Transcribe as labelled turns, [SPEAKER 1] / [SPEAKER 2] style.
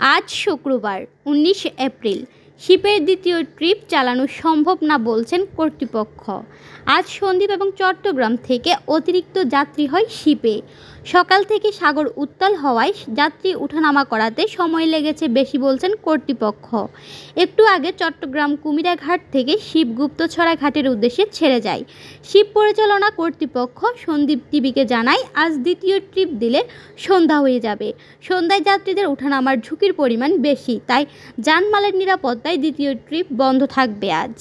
[SPEAKER 1] আজ শুক্রবার উনিশ এপ্রিল শিপের দ্বিতীয় ট্রিপ চালানো সম্ভব না বলছেন কর্তৃপক্ষ। আজ সন্দ্বীপ এবং চট্টগ্রাম থেকে অতিরিক্ত যাত্রী হয় শিপে সকাল থেকে সাগর উত্তাল হওয়ায় যাত্রী ওঠানামা করাতে সময় লেগেছে বেশি বলছেন কর্তৃপক্ষ। একটু আগে চট্টগ্রাম কুমিরাঘাট থেকে শিব গুপ্তছড়া ঘাটের উদ্দেশ্যে ছেড়ে যায়। শিব পরিচালনা কর্তৃপক্ষ সন্দীপ টিভিকে জানায়, আজ দ্বিতীয় ট্রিপ দিলে সন্ধ্যা হয়ে যাবে। সন্ধ্যায় যাত্রীদের ওঠানামার ঝুঁকির পরিমাণ বেশি, তাই যানমালের নিরাপত্তায় দ্বিতীয় ট্রিপ বন্ধ থাকবে আজ।